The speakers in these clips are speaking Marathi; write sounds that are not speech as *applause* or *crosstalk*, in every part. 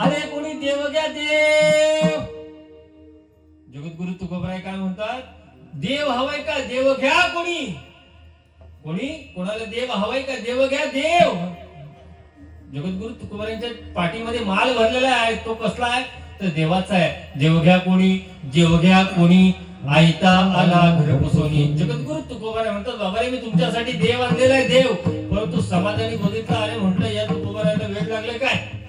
अरे कोणी देव घ्या देव. जगद्गुरु तुकोबराय काय म्हणतात? देव हवाय का? देव घ्या कोणी. कोणी? कोणाला देव हवाय का? देव घ्या देव. जगद्गुरु तुकोबरायांच्या पाठीमध्ये माल भरलेला आहे. तो कसला आहे? तर देवाचा आहे. देव घ्या कोणी देव घ्या कोणी. आयता आला घर पुसवणी. जगद्गुरु तुकोबाराय म्हणतात बाबा रे मी तुमच्यासाठी देव आणलेला आहे देव. परंतु समाजाने बघितलं अरे म्हटलं या तुकोबारायला वेळ लागले काय?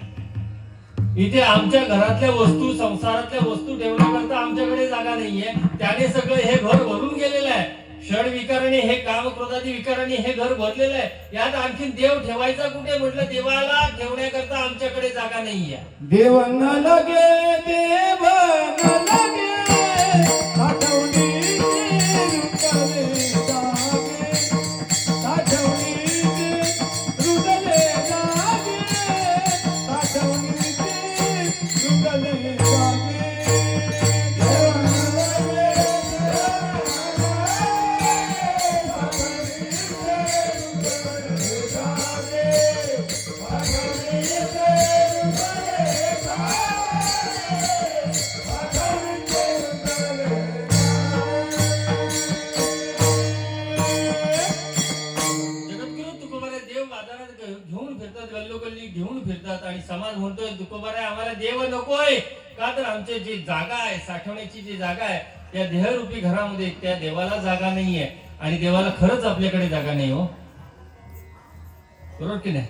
इथे आमच्या घरातल्या वस्तू संसारातल्या वस्तू ठेवण्याकरता आमच्याकडे जागा नाहीये. त्याने सगळं हे घर भरून गेलेलं आहे. क्षण विकाराने हे काम क्रोधादी विकाराने हे घर भरलेलं आहे. यात आणखीन देव ठेवायचा कुठे म्हटलं? देवाला ठेवण्याकरता आमच्याकडे जागा नाहीये. देवांना लगे देवांना चले फिरतात गल्लोगल्ली घेऊन फिरतात आणि समाज म्हणतोय तुकोबारा आम्हाला देव नकोय. का तर आमचे जे जागा आहे साठवण्याची जी जागा आहे त्या देहरूपी घरामध्ये त्या देवाला जागा नाहीये आणि देवाला खरंच आपल्याकडे जागा नाही हो. बरोबर की नाही?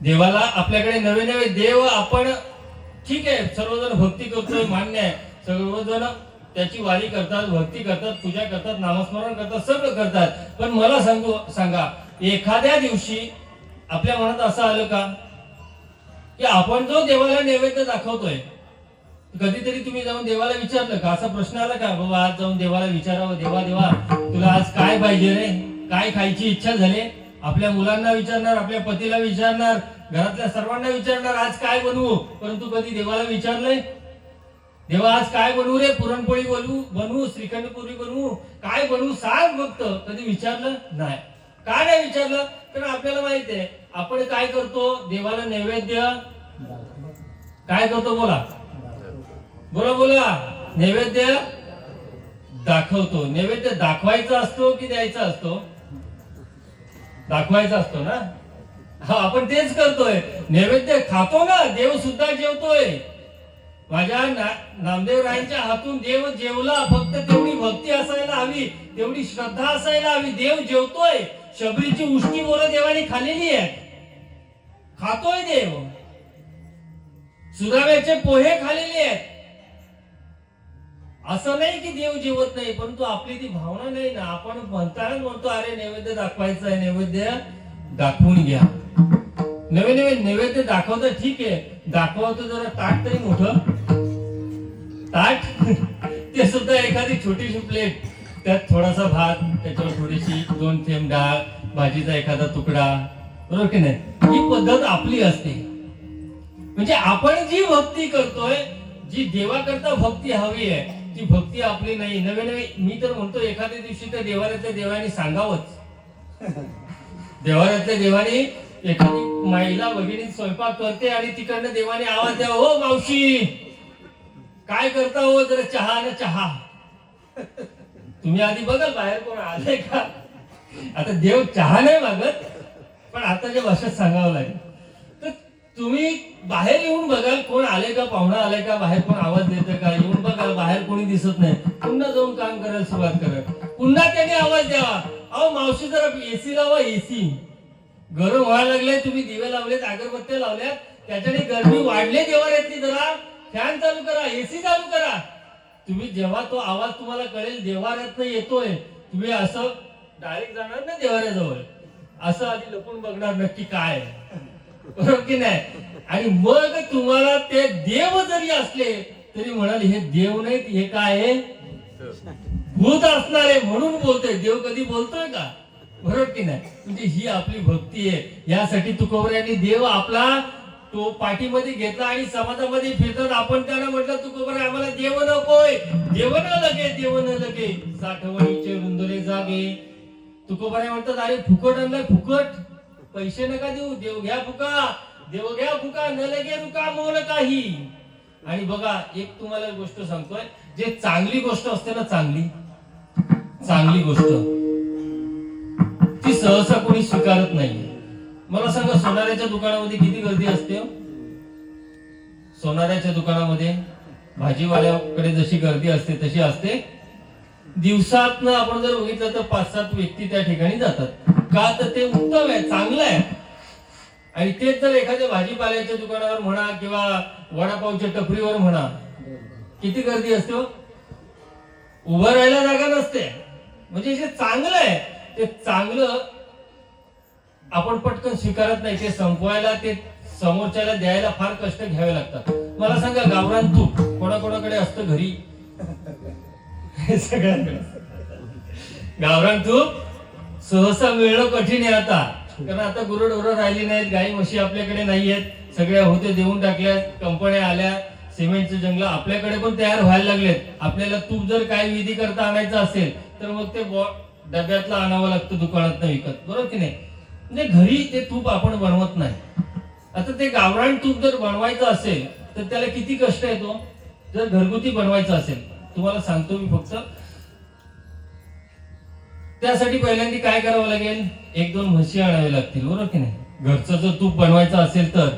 देवाला आपल्याकडे नवे नवे देव आपण ठीक आहे सर्वजण भक्ती करतोय मान्य आहे. सर्वजण त्याची वारी करतात भक्ती करतात पूजा करतात नामस्मरण करतात सगळं करतात. पण मला सांगू सांगा एखाद्या दिवशी आपल्या मनात असं आलं का? की आपण जो देवाला नैवेद्य दाखवतोय कधीतरी तुम्ही जाऊन देवाला विचारलं का? असा प्रश्न आला का? बाबा आज जाऊन देवाला विचारावं. देवा देवा तुला आज काय पाहिजे रे? काय खायची इच्छा झाली? आपल्या मुलांना विचारणार आपल्या पतीला विचारणार घरातल्या सर्वांना विचारणार आज काय बनवू? परंतु कधी देवाला विचारलंय? देवा आज काय बनवू रे? पुरणपोळी बनवू बनवू श्रीखंड पुरी बनवू काय बनवू? सांग फक्त. कधी विचारलं? नाही. का नाही विचारलं? तर आपल्याला माहीत आहे. आपण काय करतो? देवाला नैवेद्य. काय करतो बोला? बोला बोला. नैवेद्य दाखवतो. नैवेद्य दाखवायचा असतो की द्यायचा असतो? दाखवायचा असतो ना? हा आपण तेच करतोय. नैवेद्य खातो ना? देव सुद्धा जेवतोय. माझ्या नामदेव रायांच्या हातून देव जेवला. फक्त तेवढी भक्ती असायला हवी. तेवढी श्रद्धा असायला हवी. देव जेवतोय. शबरीची उष्णी बोल देवाने खाल्लेली आहे खातोय देव. सुराव्याचे पोहे खाल्लेले आहेत. असं नाही की देव जेवत नाही परंतु आपली ती भावना नाही ना. आपण म्हणताना म्हणतो अरे नैवेद्य दाखवायचं आहे नैवेद्य दाखवून घ्या. नवे नवे नैवेद्य दाखवतं ठीक आहे. दाखवतो जरा ताट तरी मोठ. ताट? *laughs* ते सुद्धा एखादी छोटीशी प्लेट त्यात थोडासा भात त्याच्यावर थोडीशी दोन थेंब डाळ भाजीचा एखादा तुकडा बरोबर की नाही? ही पद्धत आपली असते. म्हणजे आपण जी भक्ती करतोय जी देवाकरता भक्ती हवी आहे ती भक्ती आपली नाही. नवे नवे मी तर म्हणतो एखाद्या दिवशी त्या देवाऱ्यातल्या देवाने सांगावंच. देवाऱ्यातल्या देवाने एखादी महिला भगिनी स्वयंपाक करते आणि तिकडनं देवाने आवाज द्या हो मावशी काय करता हो? जरा चहा ना चहा. तुम्ही आधी बघाल बाहेर कोण आले का? आता देव चहा नाही मागत पण आताच्या भाषेत सांगावं लागेल. तर तुम्ही बाहेर येऊन बघाल कोण आले का पाहुणा आले का बाहेर कोण आवाज देतं का येऊन बघाल बाहेर कोणी दिसत नाही. पुन्हा जाऊन काम करायला सुरुवात करा. पुन्हा त्याने आवाज द्यावा. अहो मावशी जरा एसी लावा एसी गरम व्हायला लागले तुम्ही दिवे लावलेत अगरबत्त्या लावल्यात. त्याच्याने गरमी वाढले देवाऱ्यातली जरा. फॅन चालू करा एसी चालू करा. तुम्ही जेव्हा तो आवाज तुम्हाला कळेल देवाऱ्यातनं येतोय. तुम्ही असं डायरेक्ट जाणार ना देवाऱ्याजवळ? असं आधी लपून बघणार नक्की काय बरोबर की नाही? आणि मग तुम्हाला ते देव जरी असले तरी म्हणाल हे देव नाहीत हे काय आहे? भूत असणारे म्हणून बोलतोय. देव कधी बोलतोय का? बरोबर की नाही? म्हणजे ही आपली भक्ती आहे. यासाठी तुकोबर देव आपला तो पाठीमध्ये घेतला आणि समाजामध्ये फिरतात आपण त्यांना म्हटलं तुकोबर आम्हाला देव नकोय. देव न लगे देव न लगे. साठवणीचे रुंदले जागे. तुकोबारे म्हणतात अरे फुकट आणलाय फुकट. पैसे नका देऊ देव घ्या फुका. देव घ्या फुका न लगे रुका मोल काही. आणि बघा एक तुम्हाला एक गोष्ट सांगतोय जे चांगली गोष्ट असते ना चांगली चांगली गोष्ट ती सहसा कोणी स्वीकारत नाही मला सांगा सोनाऱ्याच्या दुकानामध्ये किती गर्दी असते? सोनाऱ्याच्या दुकानामध्ये भाजीवाल्याकडे जशी गर्दी असते तशी असते. दिवसात आपण जर बघितलं तर पाच सात व्यक्ती त्या ठिकाणी जातात. का तर ते उत्तम आहे चांगलं आहे. आणि तेच जर एखाद्या भाजीपाल्याच्या दुकानावर म्हणा किंवा वडापावच्या टपरीवर म्हणा किती गर्दी असते हो? उभं राहायला जागा नसते. म्हणजे जे चांगलं आहे ते चांगलं आपण पटकन स्वीकारत नाही ते संपवायला ते समोरच्याला द्यायला फार कष्ट घ्यावे लागतात. मला सांगा गावरान तूप कोणाकोणाकडे असतं घरी? सगळ्यांकडे गावरान तूप सहसा मिळणं कठीण आहे आता. कारण आता गुरढोरं राहिली नाहीत गाई म्हशी आपल्याकडे नाही आहेत सगळ्या होते देऊन टाकल्या कंपन्या आल्या सिमेंटचं जंगल आपल्याकडे पण तयार व्हायला लागलेत. आपल्याला तूप जर काय विधी करता आणायचं असेल तर मग ते बॉ- डब्यातलं आणावं लागतं दुकानात विकत. बरोबर की नाही? म्हणजे घरी ते तूप आपण बनवत नाही. आता ते गावरान तूप जर बनवायचं असेल तर त्याला किती कष्ट येतो? जर घरगुती बनवायचं असेल. तुम्हाला सांगतो मी फक्त. त्यासाठी पहिल्यांदा काय करावं लागेल? एक दोन म्हशी आणावे लागतील बरोबर की नाही? घरचं जर तूप बनवायचं असेल तर.